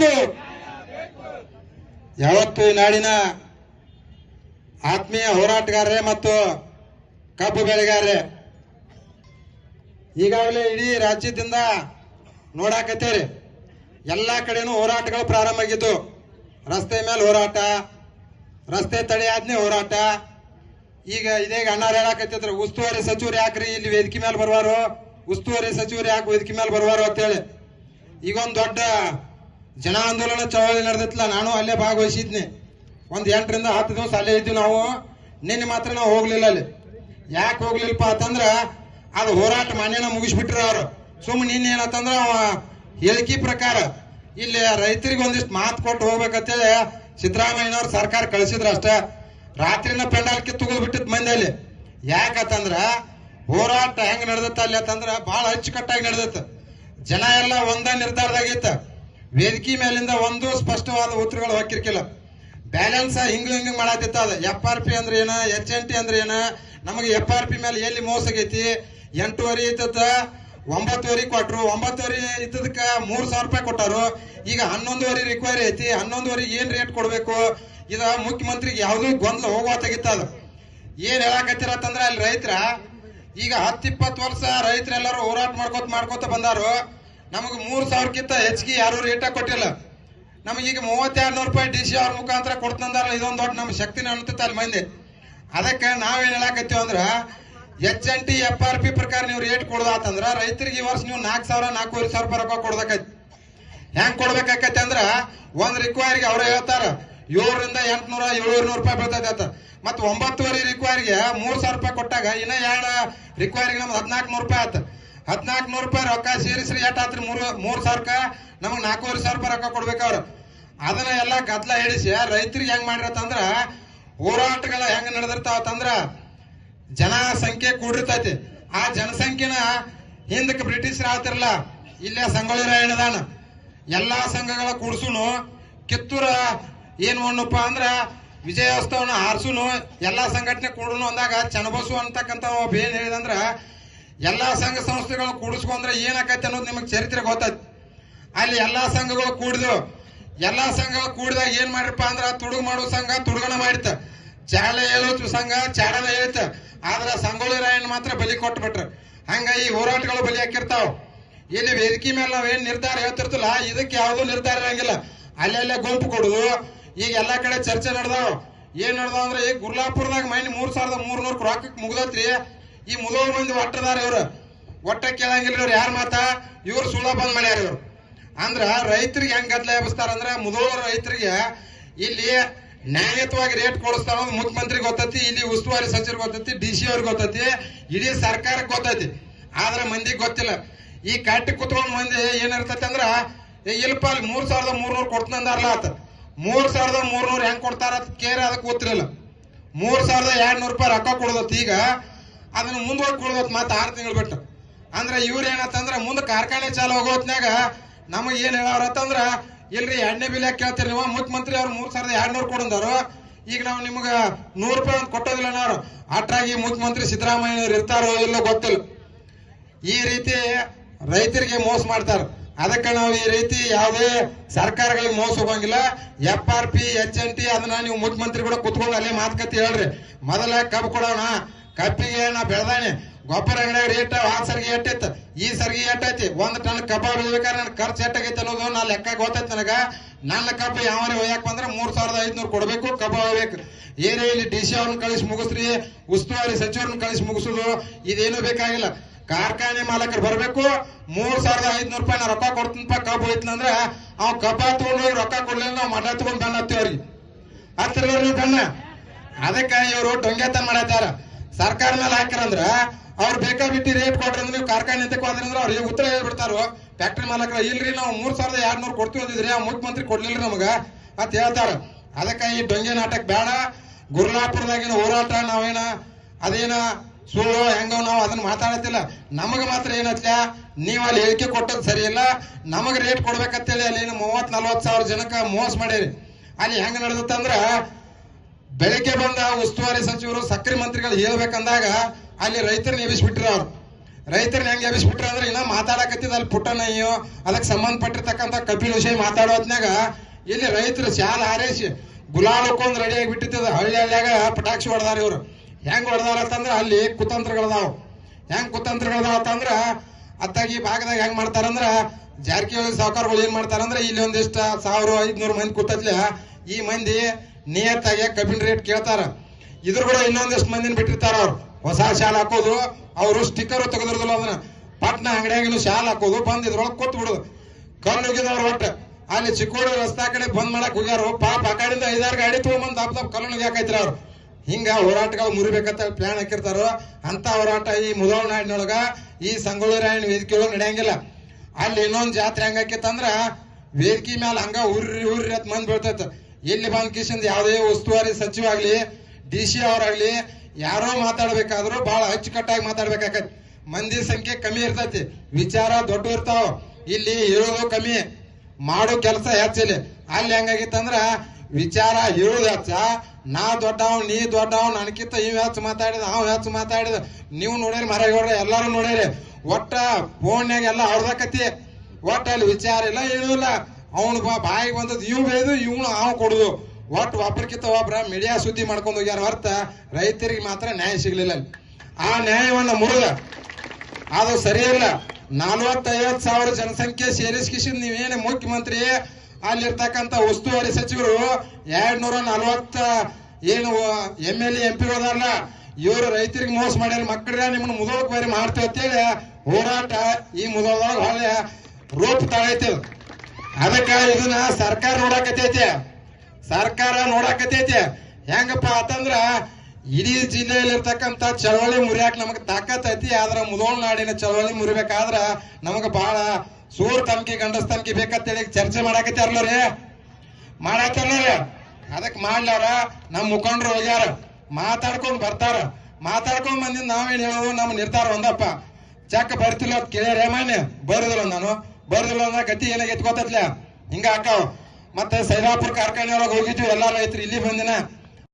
ಬೇಕು ಯಾವತ್ತು ನಾಡಿನ ಆತ್ಮೀಯ ಹೋರಾಟಗಾರರೇ ಮತ್ತು ಕಬ್ಬು ಬೆಳೆಗಾರರೇ? ಈಗಾಗಲೇ ಇಡೀ ರಾಜ್ಯದಿಂದ ನೋಡಾಕತ್ತೇರಿ, ಎಲ್ಲ ಕಡೆನೂ ಹೋರಾಟಗಳು ಪ್ರಾರಂಭ ಆಗಿತ್ತು. ರಸ್ತೆ ಮೇಲೆ ಹೋರಾಟ, ರಸ್ತೆ ತಡೆ ಆದ್ನೇ ಹೋರಾಟ. ಈಗ ಇದೇಗ ಅಣ್ಣಾರು ಹೇಳಾಕತ್ತಿದ್ರು, ಉಸ್ತುವಾರಿ ಸಚಿವರು ಯಾಕ್ರಿ ಇಲ್ಲಿ ವೇದಿಕೆ ಮೇಲೆ ಬರುವಾರು? ಉಸ್ತುವಾರಿ ಸಚಿವರು ಯಾಕೆ ವೇದಿಕೆ ಮೇಲೆ ಬರುವಾರು ಅಂತೇಳಿ. ಈಗ ಒಂದು ದೊಡ್ಡ ಜನ ಆಂದೋಲನ ಚಳವಳಿ ನಡೆದಿತ್ತಲ್ಲ, ನಾನು ಅಲ್ಲೇ ಭಾಗವಹಿಸಿದ್ನಿ. ಒಂದು ಎಂಟರಿಂದ ಹತ್ತು ದಿವಸ ಅಲ್ಲೇ ಇದ್ವಿ ನಾವು. ನಿನ್ನೆ ಮಾತ್ರ ನಾವು ಹೋಗ್ಲಿಲ್ಲ ಅಲ್ಲಿ. ಯಾಕೆ ಹೋಗ್ಲಿಲ್ಲಪ್ಪ ಅಂತಂದ್ರೆ, ಅದು ಹೋರಾಟ ಮಾನ್ಯನ ಮುಗಿಸ್ಬಿಟ್ರೆ ಅವರು. ಸುಮ್ಮನೆ ನಿನ್ನೆ ಏನಂತಂದ್ರೆ ಅವ ಹೇಳಿಕೆ ಪ್ರಕಾರ, ಇಲ್ಲಿ ರೈತರಿಗೆ ಒಂದಿಷ್ಟು ಮಾತು ಕೊಟ್ಟು ಹೋಗ್ಬೇಕಂತೇಳಿ ಸಿದ್ದರಾಮಯ್ಯನವ್ರು ಸರ್ಕಾರ ಕಳಿಸಿದ್ರು ಅಷ್ಟೇ. ರಾತ್ರಿನ ಪೆಂಡಾಲ್ಕಿ ಮಂದಿ ಅಲ್ಲಿ ಯಾಕಂತಂದ್ರ ಹೋರಾಟ ಹೆಂಗೆ ನಡೆದತ್ತ ಅಲ್ಲಿ ಅಂತಂದ್ರೆ ಬಹಳ ಅಚ್ಚುಕಟ್ಟಾಗಿ ನಡೆದಿತ್ತು. ಜನ ಎಲ್ಲ ಒಂದ ನಿರ್ಧಾರದಾಗಿತ್ತ ವೇದಿಕೆ ಮೇಲಿಂದ ಒಂದು ಸ್ಪಷ್ಟವಾದ ಉತ್ತರಗಳು ಹೊಕ್ಕಿರ್ಕಿಲ್ಲ ಬ್ಯಾಲೆನ್ಸ್ ಹಿಂಗ್ ಹಿಂಗ್ ಮಾಡತ್ತಿತ್ತ ಅದ. ಎಫ್ ಆರ್ ಪಿ ಅಂದ್ರೆ ಏನ? ಎಚ್ ಎನ್ ಟಿ ಅಂದ್ರೆ ಏನ? ನಮಗೆ ಎಫ್ ಆರ್ ಪಿ ಮೇಲೆ ಎಲ್ಲಿ ಮೋಸ ಆಗೈತಿ? ಎಂಟೂವರೆ ಇತ್ತದ ಒಂಬತ್ತುವರೆ ಕೊಟ್ರು. ಒಂಬತ್ತುವರೆ ಇದ್ದದಕ್ಕ ಮೂರ್ ಸಾವಿರ ರೂಪಾಯಿ ಕೊಟ್ಟರು. ಈಗ ಹನ್ನೊಂದುವರೆ ರಿಕ್ವೈರಿ ಐತಿ. ಹನ್ನೊಂದುವರೆಗೆ ಏನ್ ರೇಟ್ ಕೊಡ್ಬೇಕು? ಇದ ಮುಖ್ಯಮಂತ್ರಿಗೆ ಯಾವ್ದು ಗೊಂದಲ ಹೋಗುವತ್ತಾಗಿತ್ತ ಅದು. ಏನ್ ಹೇಳಕತ್ತಿರತ್ತಂದ್ರ ಅಲ್ಲಿ ರೈತರ ಈಗ ಹತ್ತು ಇಪ್ಪತ್ತು ವರ್ಷ ರೈತರೆಲ್ಲರೂ ಹೋರಾಟ ಮಾಡ್ಕೋತ ಮಾಡ್ಕೋತ ಬಂದಾರು. ನಮಗೆ ಮೂರು ಸಾವಿರಕ್ಕಿಂತ ಹೆಚ್ಚಿಗೆ ಯಾರು ರೇಟ ಕೊಟ್ಟಿಲ್ಲ. ನಮಗೀಗ ಮೂವತ್ತೆರಡು ನೂರು ರೂಪಾಯಿ ಡಿ ಸಿ ಅವ್ರ ಮುಖಾಂತರ ಕೊಡ್ತಂದಾರಲ್ಲ ಇದೊಂದು ದೊಡ್ಡ ನಮ್ಮ ಶಕ್ತಿನ ಅನ್ತೈತೆ ಅಲ್ಲಿ ಮಂದಿ. ಅದಕ್ಕೆ ನಾವೇನು ಹೇಳಕತ್ತೀವಿ ಅಂದ್ರ H N T F R P ಪ್ರಕಾರ ನೀವು ರೇಟ್ ಕೊಡದಾತಂದ್ರ, ರೈತರಿಗೆ ಈ ವರ್ಷ ನೀವು ನಾಲ್ಕು ಸಾವಿರ, ನಾಲ್ಕೂವರೆ ಸಾವಿರ ರೂಪಾಯಿ ರೊಕ್ಕ ಕೊಡ್ಬೇಕೈತಿ ಹೆಂಗೆ ಕೊಡ್ಬೇಕಾಕೈತಿ ಅಂದ್ರ, ಒಂದ್ ರಿಕ್ವೈರಿಗೆ ಅವ್ರು ಹೇಳ್ತಾರೆ, ಏಳರಿಂದ ಎಂಟ್ನೂರ ಏಳುವರೆ ನೂರು ರೂಪಾಯಿ ಬೀಳ್ತೈತೆ ಅಂತ. ಮತ್ತೆ ಒಂಬತ್ತುವರೆ ರಿಕ್ವೈರಿಗೆ ಮೂರು ಸಾವಿರ ರೂಪಾಯಿ ಕೊಟ್ಟಾಗ, ಇನ್ನ ಎರಡು ರಿಕ್ವೈರಿಗೆ ನಮ್ದು ಹದಿನಾಲ್ಕು ನೂರು ರೂಪಾಯಿ ಆತ. ಹದಿನಾಲ್ಕು ನೂರು ರೂಪಾಯಿ ರೊಕ್ಕ ಸೇರಿಸ್ರಿ ಎಟ್ ಆತ್ರಿ? ಮೂರು ಮೂರ್ ನಮಗೆ ನಮಗ್ ನಾಲ್ಕೂವರೆ ಸಾವಿರ ರೂಪಾಯಿ ರೊಕ್ಕ ಕೊಡ್ಬೇಕು ಅದನ್ನ ಎಲ್ಲ ಗದ್ದಲ ಹೇಳಿಸಿ ರೈತರಿಗೆ ಹೆಂಗೆ ಮಾಡಿರತ್ತಂದ್ರೆ ಹೋರಾಟಗಳ ಹೆಂಗೆ ನಡೆದಿರ್ತಾವತ್ತಂದ್ರೆ ಜನಸಂಖ್ಯೆ ಕೂಡಿರ್ತೈತಿ. ಆ ಜನಸಂಖ್ಯೆನ ಹಿಂದಕ್ಕೆ ಬ್ರಿಟಿಷರು ಆತಿರಲ್ಲ ಇಲ್ಲೇ ಸಂಗೊಳ್ಳಿ ರಾಯಣ್ಣದಾನ ಎಲ್ಲಾ ಸಂಘಗಳ ಕೂಡ್ಸುನು, ಕಿತ್ತೂರ ಏನು ಮಾಡಪ್ಪ ಅಂದ್ರ, ವಿಜಯೋತ್ಸವನ ಹಾರ್ಸುನು, ಎಲ್ಲಾ ಸಂಘಟನೆ ಕೂಡನು ಅಂದಾಗ, ಚನ್ನಬಸು ಅಂತಕ್ಕಂಥ ಒಬ್ಬ ಏನು ಹೇಳಿದಂದ್ರ ಎಲ್ಲಾ ಸಂಘ ಸಂಸ್ಥೆಗಳು ಕೂಡಿಸ್ಕೊಂಡ್ರೆ ಏನಾಕೈತೆ ಅನ್ನೋದು ನಿಮಗೆ ಚರಿತ್ರೆ ಗೊತ್ತೈತಿ ಅಲ್ಲಿ ಎಲ್ಲಾ ಸಂಘಗಳು ಕೂಡಿದ್ರು ಎಲ್ಲಾ ಸಂಘಗಳು ಕೂಡಿದಾಗ ಏನ್ ಮಾಡ್ರಪ್ಪ ಅಂದ್ರೆ ತುಡುಗು ಮಾಡುವ ಸಂಘ ತುಡುಗಣ ಮಾಡಿತ ಚಾಳ ಹೇಳೋ ಸಂಘ ಚಾಡನ ಹೇಳಿತ ಆದ್ರ ಸಂಗೊಳ್ಳಿ ರಾಯಣ್ಣ ಮಾತ್ರ ಬಲಿ ಕೊಟ್ಬಿಟ್ರ. ಹಂಗ ಈ ಹೋರಾಟಗಳು ಬಲಿ ಹಾಕಿರ್ತಾವ. ಇಲ್ಲಿ ವೇದಿಕೆ ಮೇಲೆ ಏನು ನಿರ್ಧಾರ ಹೇಳ್ತಿರ್ತಲ್ಲ, ಇದಕ್ಕೆ ಯಾವ್ದು ನಿರ್ಧಾರ ಇರಂಗಿಲ್ಲ. ಅಲ್ಲೆಲ್ಲ ಗುಂಪು ಕೊಡುದು. ಈಗ ಎಲ್ಲಾ ಕಡೆ ಚರ್ಚೆ ನಡೆದಾವ. ಏನ್ ನಡೆದಾವ ಅಂದ್ರೆ ಈಗ ಗುರ್ಲಾಪುರದಾಗ ಮೈನ್ ಮೂರ್ ಸಾವಿರದ ಮೂರ್ನೂರ್ ರೊಕ್ಕಕ್ಕೆ ಮುಗ್ದತ್ರಿ. ಈ ಮುಲೋ ಮಂದಿ ಒಟ್ಟದಾರ ಇವ್ರು. ಒಟ್ಟ ಕೇಳಂಗಿಲ್ಲ ಇವ್ರು. ಯಾರ ಮಾತ? ಇವ್ರು ಸುಳ್ಳ ಬಂದ್ ಮಾಡ್ಯಾರ ಇವ್ರು. ಅಂದ್ರ ರೈತರಿಗೆ ಹೆಂಗ್ ಗದ್ಲ ಎಬ್ಸ್ತಾರ ಅಂದ್ರ ಮುದೋಳ ರೈತರಿಗೆ ಇಲ್ಲಿ ನ್ಯಾಯಯುತವಾಗಿ ರೇಟ್ ಕೊಡಿಸ್ತಾರ ಮುಖ್ಯಮಂತ್ರಿ ಗೊತ್ತೈತಿ, ಇಲ್ಲಿ ಉಸ್ತುವಾರಿ ಸಚಿವರಿಗೆ ಗೊತ್ತೈತಿ, ಡಿ ಸಿ ಅವ್ರಿಗೆ ಗೊತ್ತೈತಿ, ಇಡೀ ಸರ್ಕಾರಕ್ಕೆ ಗೊತ್ತೈತಿ. ಆದ್ರೆ ಮಂದಿಗೆ ಗೊತ್ತಿಲ್ಲ. ಈ ಕಟ್ಟಿ ಕುತ್ಕೊಂಡ್ ಮಂದಿ ಏನಿರ್ತೈತಿ ಅಂದ್ರ ಇಲ್ಪ ಅಲ್ಲಿ ಮೂರ್ ಸಾವಿರದ ಮೂರ್ನೂರ್ ಕೊಡ್ತಂದಾರಲ್ಲ ಆತ. ಮೂರ್ ಸಾವಿರದ ಮೂರ್ನೂರ್ ಹೆಂಗ್ ಕೊಡ್ತಾರ ಕೇರ್ ಅದಕ್ಕೆ ಗೊತ್ತಿರಲಿಲ್ಲ. ಮೂರ್ ಸಾವಿರದ ಎರಡ್ ನೂರು ರೂಪಾಯಿ ರೊಕ್ಕ ಕೊಡೋದತ್ ಈಗ ಅದನ್ನ ಮುಂದೋಗಿ ಕೊಡೋದತ್ ಮತ್ತೆ ಆರು ತಿಂಗಳು ಬಿಟ್ಟು. ಅಂದ್ರೆ ಇವ್ರು ಏನತ್ತಂದ್ರ ಮುಂದೆ ಕಾರ್ಖಾನೆ ಚಾಲು ಹೋಗೋ ಹೊತ್ನಾಗ ನಮಗ್ ಏನ್ ಅಂತಂದ್ರೆ, ಇಲ್ರಿ ಎಣ್ಣೆ ಬಿಲ್ ಯಾಕೆ ಕೇಳ್ತೀರಿ ನೀವು? ಮುಖ್ಯಮಂತ್ರಿ ಅವ್ರು ಮೂರು ಸಾವಿರದ ಎರಡ್ ನೂರು ಕೊಡಂದಾರು ಈಗ ನಾವು ನಿಮ್ಗ ನೂರು ರೂಪಾಯಿ ಅಂತ ಕೊಟ್ಟೋದಿಲ್ಲ ನಾವು ಅಟ್ರಾಗಿ ಮುಖ್ಯಮಂತ್ರಿ ಸಿದ್ದರಾಮಯ್ಯ ಇರ್ತಾರೋ ಇಲ್ಲೋ ಗೊತ್ತಿಲ್ಲ. ಈ ರೀತಿ ರೈತರಿಗೆ ಮೋಸ ಮಾಡ್ತಾರೆ. ಅದಕ್ಕೆ ನಾವು ಈ ರೀತಿ ಯಾವುದೇ ಸರ್ಕಾರಗಳಿಗೆ ಮೋಸ ಹೋಗಂಗಿಲ್ಲ. F R P H N T ಅದನ್ನ ನೀವು ಮುಖ್ಯಮಂತ್ರಿ ಕೂಡ ಕುತ್ಕೊಂಡು ಅಲ್ಲೇ ಮಾತುಕತೆ ಹೇಳ್ರಿ. ಮೊದಲ ಕಬ್ಬು ಕೊಡೋಣ. ಕಬ್ಬಿಗೆ ನಾ ಬೆಳೆದಾನೆ. ಗೊಬ್ಬರ ಅಂಗಡಿಯಾಗ ರೇಟ್ ಆ ಸರ್ಗಿ ಎಟ್ಟೈತೆ ಈ ಸರ್ಗಿ ಎಟ್ಟೈತಿ. ಒಂದು ಟನ್ ಕಬ್ಬ ಬೆಳಿಬೇಕಾದ್ರೆ ನನ್ನ ಖರ್ಚು ಎಟ್ಟಾಗೈತೆ ಅನ್ನೋದು ನಾ ಲೆಕ್ಕ ಗೊತ್ತೈತೆ ನನಗೆ. ನನ್ನ ಕಬ್ಬು ಯಾವನೇ ಒಯ್ಯಾಕ ಬಂದ್ರೆ ಮೂರ್ ಸಾವಿರದ ಐದುನೂರು ಕೊಡ್ಬೇಕು, ಕಬ್ಬ ಒಯ್ಬೇಕು ಏನೇ ಇಲ್ಲಿ ಡಿ ಸಿ ಅವ್ರನ್ನ ಕಳಿಸಿ ಮುಗಿಸ್ರಿ, ಉಸ್ತುವಾರಿ ಸಚಿವರನ್ನ ಕಳಿಸಿ ಮುಗಿಸೋದು, ಇದೇನು ಬೇಕಾಗಿಲ್ಲ. ಕಾರ್ಖಾನೆ ಮಾಲಕರು ಬರಬೇಕು, ಮೂರು ಸಾವಿರದ ಐದುನೂರು ರೂಪಾಯಿ ನಾ ರೊಕ್ಕ ಕೊಡ್ತೀನಪ್ಪ, ಕಬ್ಬು ಹೋಯ್ತಂದ್ರ ಅವ್ ಕಬ್ಬ ತೊಗೊಂಡು ಹೋಗಿ ರೊಕ್ಕ ಕೊಡ್ಲಿಲ್ಲ ನಾವು ಮಠ ತಗೊಂಡ್ ಬೆನ್ನ ಹತ್ತಿವ್ರಿ ಹತ್ತಿರ ಬೆನ್ನ. ಅದಕ್ಕೆ ಇವರು ಡೊಂಗೆತನ ಮಾಡತ್ತಾರ ಸರ್ಕಾರ ಮೇಲೆ ಹಾಕಿರಂದ್ರ ಅವ್ರು ಬೇಕಾ ಬಿಟ್ಟು ರೇಟ್ ಕೊಟ್ರಿ ನೀವು ಕಾರ್ಖಾನೆ ಎಂತಕ್ಕೆ ಹೋದ್ರಂದ್ರ ಅವ್ರಿಗೆ ಉತ್ತರ ಹೇಳ್ಬಿಡ್ತಾರು. ಫ್ಯಾಕ್ಟ್ರಿ ಮಾಲಕರ, ಇಲ್ರಿ ನಾವು ಮೂರ್ ಸಾವಿರದ ಎರಡ್ನೂರು ಕೊಡ್ತೀವಿ ಅಂದಿದ್ರಿ, ಆ ಮುಖ್ಯಮಂತ್ರಿ ಕೊಡ್ಲಿಲ್ಲ ನಮಗ ಅಂತ ಹೇಳ್ತಾರ. ಅದಕ್ಕೆ ಈ ಡೊಂಗೆ ನಾಟಕ ಬೇಡ ಗುರುಲಾಪುರದಾಗಿನ ಹೋರಾಟ, ನಾವೇನ ಅದೇನ ಸುಳ್ಳು, ಹೆಂಗ ನಾವು ಅದನ್ನ ಮಾತಾಡತ್ತಿಲ್ಲ. ನಮಗ ಮಾತ್ರ ಏನತ್ಲ? ನೀವು ಅಲ್ಲಿ ಹೇಳಿಕೆ ಕೊಟ್ಟದ್ ಸರಿ ಇಲ್ಲ ನಮಗ್ ರೇಟ್ ಕೊಡ್ಬೇಕಂತೇಳಿ ಅಲ್ಲಿ ಏನು ಮೂವತ್ ನಲ್ವತ್ತು ಸಾವಿರ ಜನಕ್ಕೆ ಮೋಸ ಮಾಡೇರಿ. ಅಲ್ಲಿ ಹೆಂಗ ನಡೆದತ್ತಂದ್ರ ಬೆಳಗ್ಗೆ ಬಂದ ಉಸ್ತುವಾರಿ ಸಚಿವರು, ಸಕ್ಕರೆ ಮಂತ್ರಿಗಳು ಹೇಳ್ಬೇಕಂದಾಗ ಅಲ್ಲಿ ರೈತರನ್ನ ಎಬ್ಬಿಸ್ಬಿಟ್ರ ಅವ್ರು. ರೈತರನ್ನ ಹೆಂಗ್ ಎಬ್ಬಿಸ್ಬಿಟ್ರ ಅಂದ್ರೆ ಇನ್ನ ಮಾತಾಡಕತ್ತಿದ ಅಲ್ಲಿ ಪುಟ್ಟನಯ್ಯೋ, ಅದಕ್ಕೆ ಸಂಬಂಧಪಟ್ಟಿರ್ತಕ್ಕಂಥ ಕಪಿಲ್ ವಿಷಯ ಮಾತಾಡೋ ಹೊತ್ನ್ಯಾಗ ಇಲ್ಲಿ ರೈತರು ಶಾಲ ಹಾರೈಸಿ ಗುಲಾಲ್ ಹಾಕೊಂಡ್ ರೆಡಿ ಆಗಿ ಬಿಟ್ಟಿರ್ತದ ಹಳ್ಳಿ ಹಳ್ಳಿಯಾಗ ಪಟಾಕ್ಷಿ ಹೊಡೆದಾರ ಇವ್ರು. ಹೆಂಗ್ ಹೊಡೆದಾರ ಅಂತಂದ್ರೆ ಅಲ್ಲಿ ಕುತಂತ್ರಗಳದಾವ್. ಹೆಂಗ್ ಕುತಂತ್ರಗಳದಾವ ಅಂತಂದ್ರ ಅತ್ತಾಗ ಈ ಭಾಗದಾಗ ಹೆಂಗ್ ಮಾಡ್ತಾರಂದ್ರ ಜಾರಕಿಹೊಳಿ ಸಾವುಕಾರಗಳು ಏನ್ ಮಾಡ್ತಾರಂದ್ರ ಇಲ್ಲಿ ಒಂದಿಷ್ಟ ಸಾವಿರ ಐದ್ನೂರು ಮಂದಿ ಕೂತತ್ಲೆ ಈ ಮಂದಿ ನಿಯತ್ತಾಗಿ ಕಬ್ಬಿನ ರೇಟ್ ಕೇಳ್ತಾರ. ಇದ್ರ ಕೂಡ ಇನ್ನೊಂದಿಷ್ಟು ಮಂದಿನ ಬಿಟ್ಟಿರ್ತಾರ ಅವ್ರು. ಹೊಸ ಶಾಲೆ ಹಾಕೋದು, ಅವರು ಸ್ಟಿಕ್ಕರ್ ತೆಗೆದಿರೋದಿಲ್ಲ ಅದನ್ನ. ಪಟ್ನ ಅಂಗಡಿಯಾಗಿನ ಶಾಲ್ ಹಾಕೋದು, ಬಂದ್ ಇದ್ರೊಳಗೆ ಕೂತ್ ಬಿಡುದು. ಕಲ್ಲು ಹೋಗಿದವ್ರು ಒಟ್ಟು. ಅಲ್ಲಿ ಚಿಕ್ಕೋಡಿ ರಸ್ತಾ ಕಡೆ ಬಂದ್ ಮಾಡಕ್ ಹೋಗ್ಯಾರ. ಪಾಪ ಆ ಕಡೆಯಿಂದ ಐದಾರು ಗಾಡಿ ತಗೊಂಬಂದ್ ದಪ್ಪ ದಪ್ಪ ಕಲ್ಲು ಯಾಕೈತ್ರ ಅವ್ರು. ಹಿಂಗ ಹೋರಾಟಗಳು ಮುರಿಬೇಕಂತ ಪ್ಲಾನ್ ಹಾಕಿರ್ತಾರೋ ಅಂತ ಹೋರಾಟ ಈ ಮುದೋಳ ನಾಡಿನೊಳಗ, ಈ ಸಂಗೊಳ್ಳಿ ವೇದಿಕೆ ಒಳಗೆ ನಡೆಯಂಗಿಲ್ಲ. ಅಲ್ಲಿ ಇನ್ನೊಂದು ಜಾತ್ರೆ ಹಂಗಾಕಿತ್ತಂದ್ರ ವೇದಿಕೆ ಮೇಲೆ ಹಂಗ ಉರ್ರಿ ಉರ್ರಿ ಅಂತ ಮಂದಿ ಬೀಳ್ತೈತ. ಎಲ್ಲಿ ಬಾಲಕೃಷ್ಣ ಯಾವುದೇ ಉಸ್ತುವಾರಿ ಸಚಿವ ಆಗ್ಲಿ, ಡಿ ಸಿ ಅವರಾಗ್ಲಿ ಯಾರೋ ಮಾತಾಡ್ಬೇಕಾದ್ರು ಬಹಳ ಅಚ್ಚುಕಟ್ಟಾಗಿ ಮಾತಾಡ್ಬೇಕಾಗತ್ತೆ. ಮಂದಿ ಸಂಖ್ಯೆ ಕಮ್ಮಿ ಇರ್ತೈತಿ. ವಿಚಾರ ದೊಡ್ಡ ಇರ್ತಾವ. ಇಲ್ಲಿ ಇರೋದು ಕಮ್ಮಿ. ಮಾಡೋ ಕೆಲಸ ಹೆಚ್ಚಿಲ್ಲ ಅಲ್ಲಿ ಹೆಂಗಾಗಿತ್ತಂದ್ರ ವಿಚಾರ ಹೇಳೋದು ಹೆಚ್ಚ. ನಾ ದೊಡ್ಡವ್, ನೀ ದೊಡ್ಡವ್, ನನಕಿಂತ ಇವ್ ಹೆಚ್ಚು ಮಾತಾಡಿದ, ಅವ್ ಹೆಚ್ಚು ಮಾತಾಡಿದ. ನೀವು ನೋಡಿರಿ ಮರಗೌಡ್ರ ಎಲ್ಲಾರು ನೋಡಿರಿ. ಒಟ್ಟ ಫೋನ್ಯಾಗ ಎಲ್ಲ ಹೊಡ್ದಕತಿ ಒಟ್ಟ ಅಲ್ಲಿ ವಿಚಾರ ಇಲ್ಲ, ಏನೂ ಅವನು ಬಾ, ಬಾಯಿ ಬಂದದ್ದು ಇವ್ ಬೇದು, ಇವನು ಅವ್ ಕೊಡುದು. ಒಟ್ಟು ಒಬ್ರಕ್ಕಿಂತ ಒಬ್ರ ಮೀಡಿಯಾ ಸುದ್ದಿ ಮಾಡ್ಕೊಂಡು ಹೋಗ್ಯಾರ ಹೊರತ ರೈತರಿಗೆ ಮಾತ್ರ ನ್ಯಾಯ ಸಿಗ್ಲಿಲ್ಲ ಆ ನ್ಯಾಯವನ್ನ ಮುರಿದ. ಅದು ಸರಿಯಲ್ಲ. ನಲ್ವತ್ತೈವತ್ ಸಾವಿರ ಜನಸಂಖ್ಯೆ ಸೇರಿಸ್ಕಿಸಿದ್ ನೀವೇನು ಮುಖ್ಯಮಂತ್ರಿ ಅಲ್ಲಿರ್ತಕ್ಕಂಥ ಉಸ್ತುವಾರಿ ಸಚಿವರು ಎರಡ್ ನೂರ ನಲ್ವತ್ತ ಏನು, ಎಂ ಎಲ್ ಎಂ ಪಿ ಹೋದಾರಲ್ಲ ಇವರು ರೈತರಿಗೆ ಮೋಸ ಮಾಡ್ಯಾರ. ಮಕ್ಕಳ ನಿಮ್ಮನ್ನ ಮುದೋಳಕ್ ಬೇರೆ ಮಾಡ್ತೇವೆ ಅಂತೇಳಿ ಹೋರಾಟ ಈ ಮುದೋಳದಾಗ ಹೊಳೆ ರೂಪ ತಳೈತಿ ಅದಕ್ಕ ಇದನ್ನ ಸರ್ಕಾರ ನೋಡಾಕತೈತೆ ಸರ್ಕಾರ ನೋಡಾಕತೈತೆ ಹೆಂಗಪ್ಪ ಅಂತಂದ್ರ, ಇಡೀ ಜಿಲ್ಲೆಯಲ್ಲಿರ್ತಕ್ಕಂಥ ಚಳವಳಿ ಮುರಿಯಾಕ ನಮಗ್ ತಾಕತ್ ಐತಿ, ಆದ್ರ ನಾಡಿನ ಚಳವಳಿ ಮುರಿಬೇಕಾದ್ರ ನಮಗ ಬಹಳ ಸೂರ್ ತಮ್ಕಿ ಗಂಡಸ್ ತಮ್ಕಿ ಬೇಕಂತೇಳಿ ಚರ್ಚೆ ಮಾಡಾಕತ್ತಾರಲ್ಲ ರೀ. ಮಾಡಾಕಲ್ಲ ರೀ. ಅದಕ್ ಮಾಡ್ಲಾರ, ನಮ್ ಮುಖಂಡ್ರು ಹೋಗ್ಯಾರ, ಮಾತಾಡ್ಕೊಂಡ್ ಬರ್ತಾರ. ಮಾತಾಡ್ಕೊಂಡ್ ಬಂದಿದ್ ನಾವೇನ್ ಹೇಳೋದು, ನಮ್ ನಿರ್ಧಾರ ಒಂದಪ್ಪ. ಚೆಕ್ ಬರ್ತಿಲ್ಲ ಕೇಳ್ಯಾರ ಮಾನ್ಯ, ಬರುದಿಲ್ಲ ನಾನು ಬರುದಿಲ್ಲ ಗತಿ ಏನಾಗೈತಿ ಗೊತ್ತತ್ಲ ಹಿಂಗ ಹಾಕಾವ್ ಮತ್ತೆ ಸೈದಾಪುರ ಕಾರ್ಖಾನೆ ಒಳಗೆ ಹೋಗಿದ್ವಿ ಎಲ್ಲಾ ರೈತರು ಇಲ್ಲಿ ಬಂದಿನ.